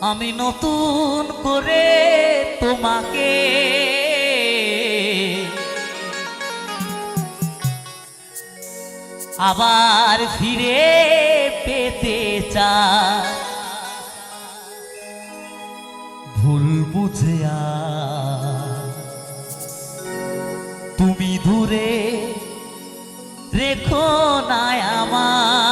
আমি নতুন করে তোমাকে। আবার ফিরে পেতে চাই। ভুল বুঝে তুমি দূরে রেখো না আমায়।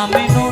আমি নূর